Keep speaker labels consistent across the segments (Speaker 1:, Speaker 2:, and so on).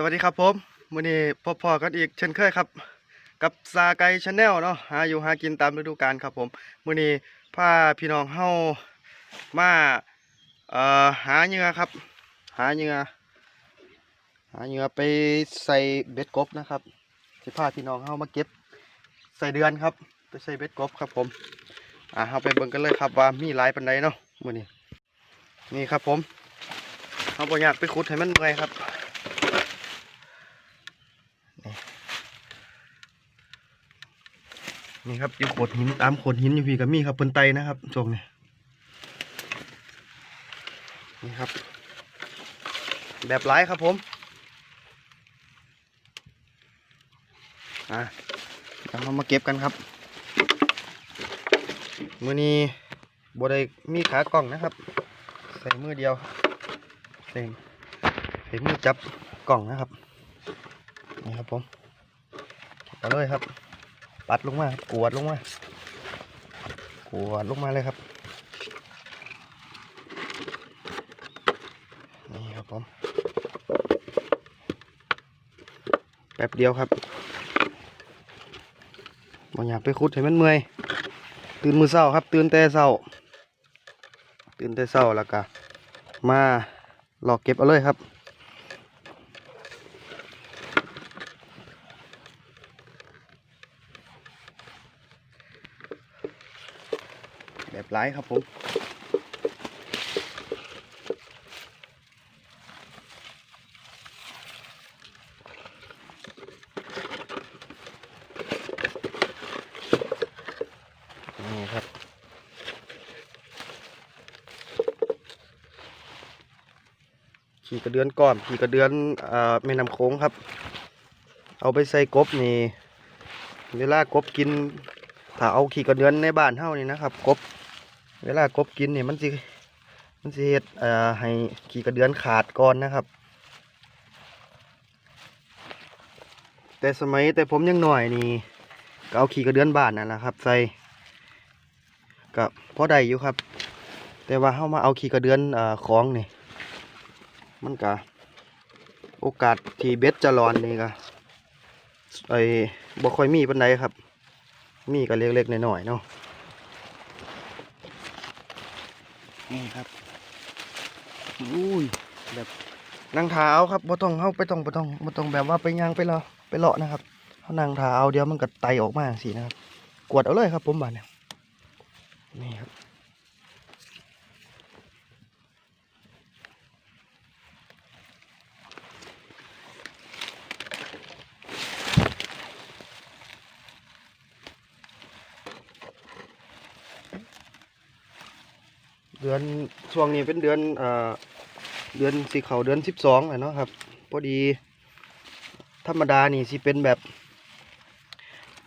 Speaker 1: สวัสดีครับผมมื้อนี้พบพอกันอีกเช่นเคยครับ กับซาไกชาแนลเนาะหาอยู่หากินตามฤดูกาลครับผมมื้อนี้พาพี่น้องเฮามาเอ่อหาเหยื่อครับ หาเหยื่อหาเหยื่อไปใส่เบ็ดกบนะครับสิพาพี่น้องเฮามาเก็บใส่เดือนครับ ไปใส่เบ็ดกบครับผมอ่าเฮาไปเบิ่งกันเลยครับว่ามีหลายปานใดเนาะมื้อนี้นี่ครับผมเฮาบ่อยากไปขุดให้มันเมื่อยครับ นี่ครับอยู่โขดหินตามโขดหินอยู่พี่กับมีครับเพิ่นไตนะครับชมเนี่ยนี่ครับ แบบไร้ครับผมอะเรามาเก็บกันครับมือนี้บได้มีขากล้องนะครับ ใส่มือเดียวใส่ใส่มือจับกล่องนะครับ ผมเก็บไปเลยครับ ปัดลงมากวดลงมากวดลงมาเลยครับนี่ครับผมแป๊บเดียวครับบ่อยากไปคุดให้มันเมื่อยตื่นมือเศร้าครับ ตื่นแต่เศร้า ตื่นแต่เศร้าแล้วก็มาหลอกเก็บเอาเลยครับ แบบไร้ครับผมนี่ครับขี่กระเดือนก่อนขี่กระเดือนอแม่น้ำโค้งครับ เอาไปใส่กบนี่ เวลากบกิน ถ้าเอาขี่กระเดือนในบ้านเฮานี่นะครับ กบ เวลากบกินเนี่ยมันสิมันสิเฮ็ดเอ่อให้ขี่กระเดือนขาดก่อนนะครับ แต่สมัยแต่ผมยังหน่อยนี่ก็เอาขี่กระเดือนบานนั่นแหละครับ ใส่ก็พอได้อยู่ครับ แต่ว่าเฮามาเอาขี่กระเดือนเอ่อของนี่มันก็โอกาสที่เบ็ดจะรอนนี่ก็ไอ้บ่ค่อยมีปานใดครับ มีก็เล็กๆหน้อยๆเนาะ นี่ครับอุ้ยแบบนั่งเท้าครับบ่ต้องเข้าไปต้องบ่ต้องบ่ต้องแบบว่าไปย่างไปเลาะไปเลาะนะครับเขานั่งเท้าเดี๋ยวมันก็ไตออกมาสินะครับ กวดเอาเลยครับผมบาดเนี่ยนี่ครับ เดือนช่วงนี้เป็นเดือนเอ่อเดือนสีเขาเดือนสิบสองเนาะครับพอดี ธรรมดานี่สิเป็นแบบ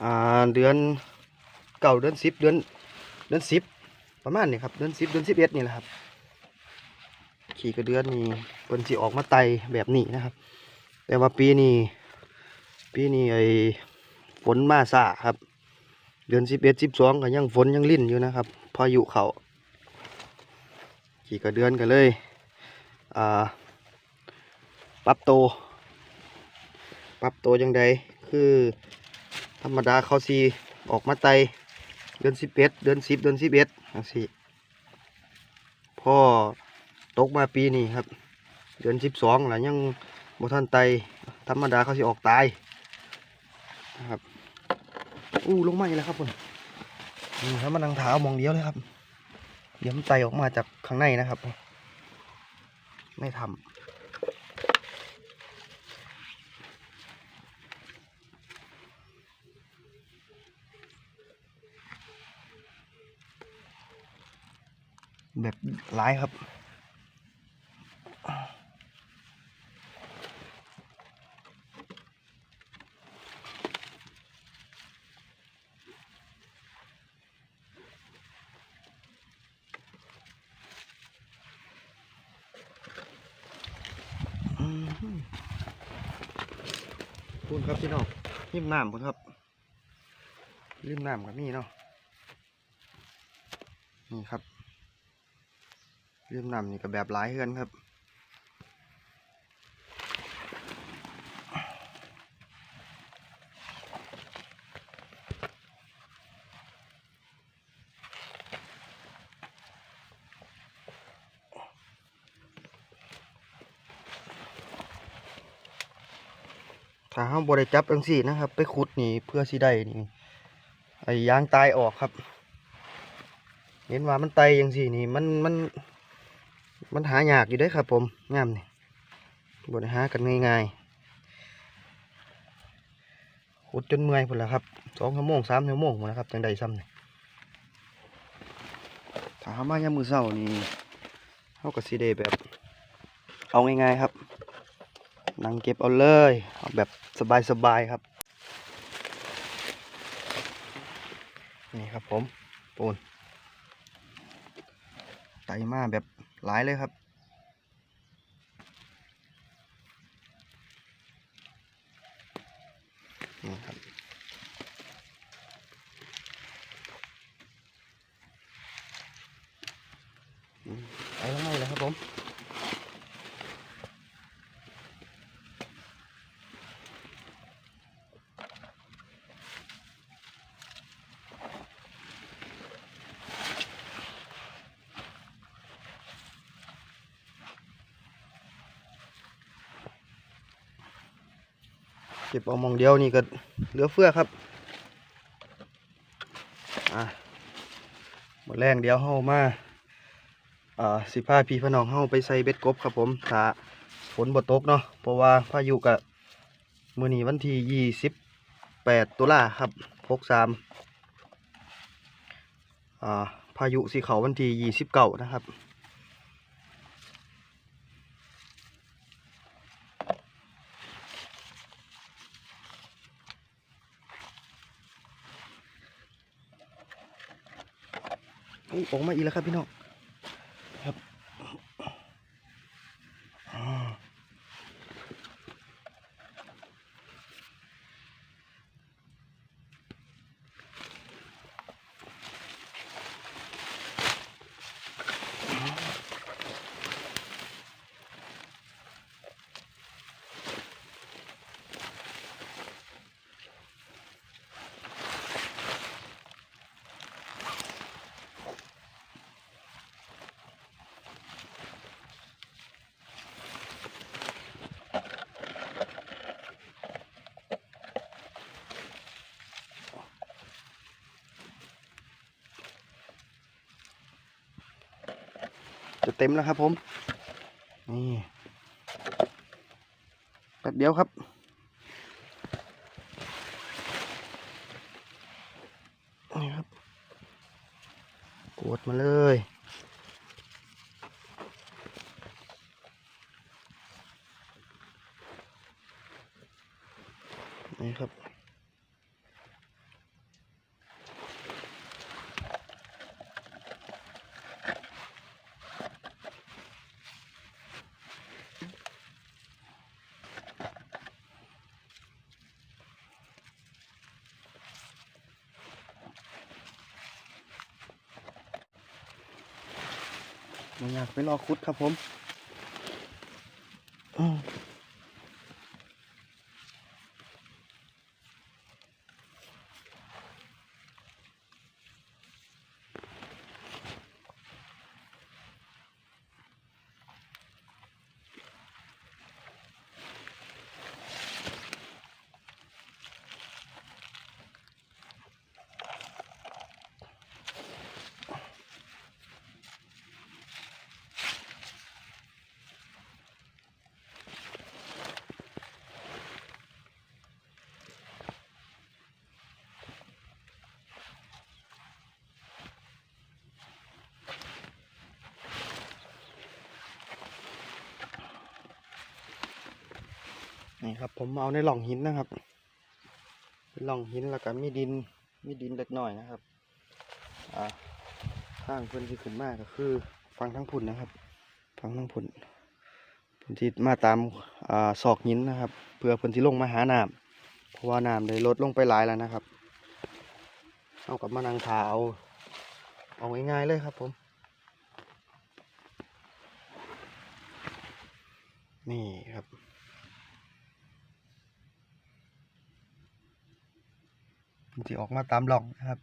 Speaker 1: อ่าเดือนเก่าเดือนสิบเดือนเดือนสิบประมาณนี้ครับเดือนสิบเดือนสิบเอ็ดนี่แหละครับ ขี่กระเดือนนี่เป็นสิออกมาไตแบบนี้นะครับ แต่ว่าปีนี้ปีนี้ไอฝนมาซาครับ เดือนสิบเอ็ดสิบสองก็ยังฝนยังลิ่นอยู่นะครับ พายุเขา ขี่กระเดือนกันเลยปรับโตปรับโตยังไงคือ ธรรมดาเขาสีออกมาไตเดือนสิบเอ็ดเดือนสิบเดือนสิบเอ็ดสิพ่อตกมาปีนี้ครับ เดือนสิบสองหลังยังบ่ทันไตธรรมดาเขาสิออกตายนะครับอู้ลงมาอีกแล้วครับคุณนี่ครับมันนังเท้ามองเดียวเลยครับ ยวมันไตออกมาจากข้างในนะครับ ไม่ทำแบบร้ายครับ คุณครับพี่น้องริมน้ำคุณครับริมน้ำกับนี่เนาะนี่ครับริมน้ำนี่ก็แบบหลายเฮือนครับ ถ้าเฮามบ่ได้จับจังซี่นะครับ ไปขุดนี่เพื่อสิได้นี่ไอ้ยางตายออกครับ เห็นว่ามันไตจังซี่นี่มันมัน มันหายากอยู่เด้ครับ ผมงามนี่บ่ได้หากันง่ายๆขุดจนเมื่อยพุ่นละครับสองชั่วโมงสามชั่วโมงพุ่นละครับจังได้ซ้ำนี่ถ้าเฮามายามมือเช้านี่เฮาก็สิได้แบบ เอาง่ายๆครับ นั่งเก็บเอาเลยเอาแบบสบายๆครับ นี่ครับผมปูนไตมาแบบหลายเลยครับ นี่ครับอืมไปแล้วไงแล้วครับผม เก็บเอามองเดียวนี่ก็เหลือเฟือครับอะหมดแรงเดียวเฮามาอ่าสิพาพีพนองเฮาไปใส่เบ็ดกบครับผมถ้าฝนบ่ตกเนาะเพราะว่าพายุกะมือนี้วันที่ยี่สิบแปดตุลาครับหกสามอ่าพายุสีเขาวันที่ยี่สิบเก้านะครับ อุ้ยออกมาอีกแล้วครับพี่น้อง จะเต็มแล้วครับผม นี่แป๊บเดียวครับ นี่ครับกดมาเลยนี่ครับ ไม่อยากไปรอคุดครับผม นี่ครับ ผมเอาในหล่องหินนะครับหล่องหินแล้วก็มีดินมีดินเล็กน้อยนะครับอ่าข้างเพื่อนที่ขึ้นมากก็คือฟังทั้งพุ่นนะครับฟังทั้งพุ่นเพื้นที่มาตามอ่าศอกหินนะครับ เพื่อเพื้นที่ลงมาหาน้ำเพราะว่าน้ำได้ลดลงไปหลายแล้วนะครับ เอากับมานังถาเอาเอาง่ายๆเลยครับผมนี่ครับ มันจะออกมาตามหล่องนะครับ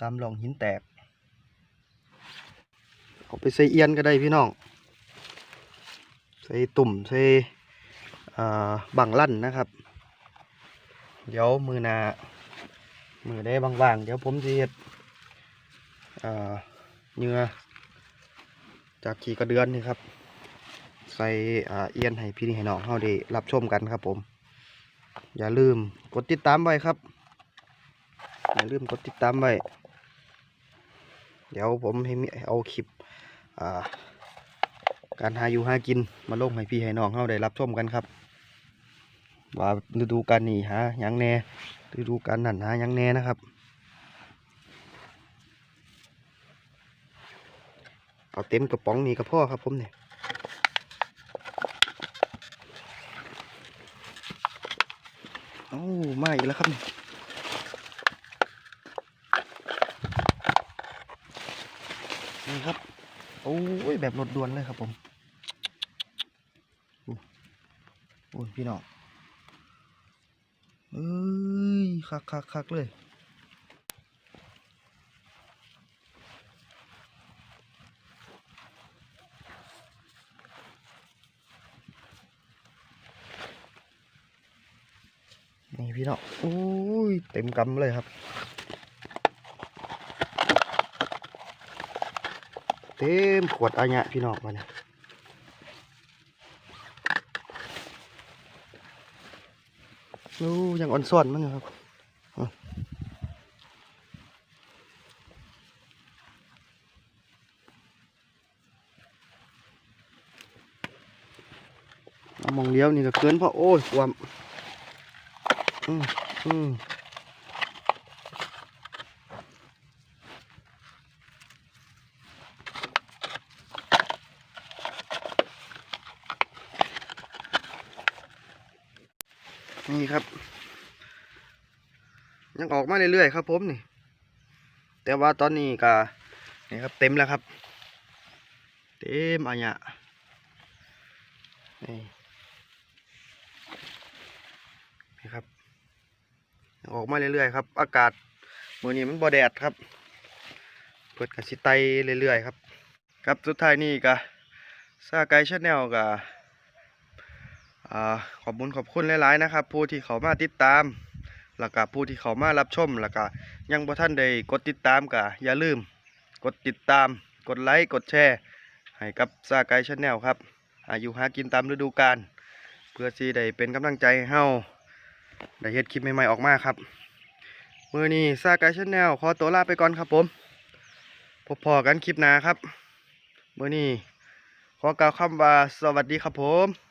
Speaker 1: ตามหล่องหินแตกเอาไปใส่เอียนก็ได้พี่น้อง ใส่ตุ่มใส่อ่าบังลั่นนะครับ เดี๋ยวมือนามือได้บางๆ เดี๋ยวผมจะเฮ็ดอ่าเหงื่อจากขี่กระเดือนนี่ครับ ใส่เอียนให้พี่นี่ให้น้องเฮาได้รับชมกันครับผม อย่าลืมกดติดตามไว้ครับ อย่าลืมกดติดตามไว้ เดี๋ยวผมให้มีเอาคลิปาการหาอยู่หากินมาลงให้พี่ให้น้องเฮาได้รับชมกันครับ ว่าฤดูกาลนี้หายังแน่ฤดูกาลนั้นหายังแน่นะครับเอาเต็มกระป๋องนี่ก็พอครับผมเนี่ยเอ้มาอีกแล้วครับเนี่นี่ครับ โอ้ยแบบรถด่วนเลยครับผมโอ้ยพี่น้องเอ้ยคักคักคักเลยนี่พี่น้องโอ้ยเต็มกำเลยครับ ต็มขวดอาญะพี่น้องมาเนี่ยโอ้ยังอ่อนซ่อนมันอยู่ครับอะเอามองเลี้ยวนี่ก็เกินเพราะโอ้ยความอืมอืม นี่ครับ ยังออกมาเรื่อยๆครับ ผมนี่ แต่ว่าตอนนี้ก็นี่ครับ เต็มแล้วครับ เต็มอันเนี้ยนี่นี่ครับออกมาเรื่อยๆครับ อากาศมือนี้มันบ่แดดครับ เปิดกับสิไตเรื่อยๆครับ ครับสุดท้ายนี่ก็ซาไกชาแนลกับ ขอบคุณขอบคุณหลายๆนะครับ ผู้ที่เขามาติดตาม แล้วก็ผู้ที่เขามารับชม แล้วก็ยังบ่ท่านได้กดติดตามก็อย่าลืม กดติดตาม กดไลค์กดแชร์ให้กับซาไกชาแนลครับอายุหากินตามฤดูกาลเพื่อที่ได้เป็นกำลังใจให้เฮาได้เฮ็ดคลิปใหม่ๆออกมาครับมื้อนี้ซาไกชาแนลขอตัวลาไปก่อนครับผมพบพอกันคลิปหน้าครับมื้อนี้ขอกล่าวคำว่าสวัสดีครับผม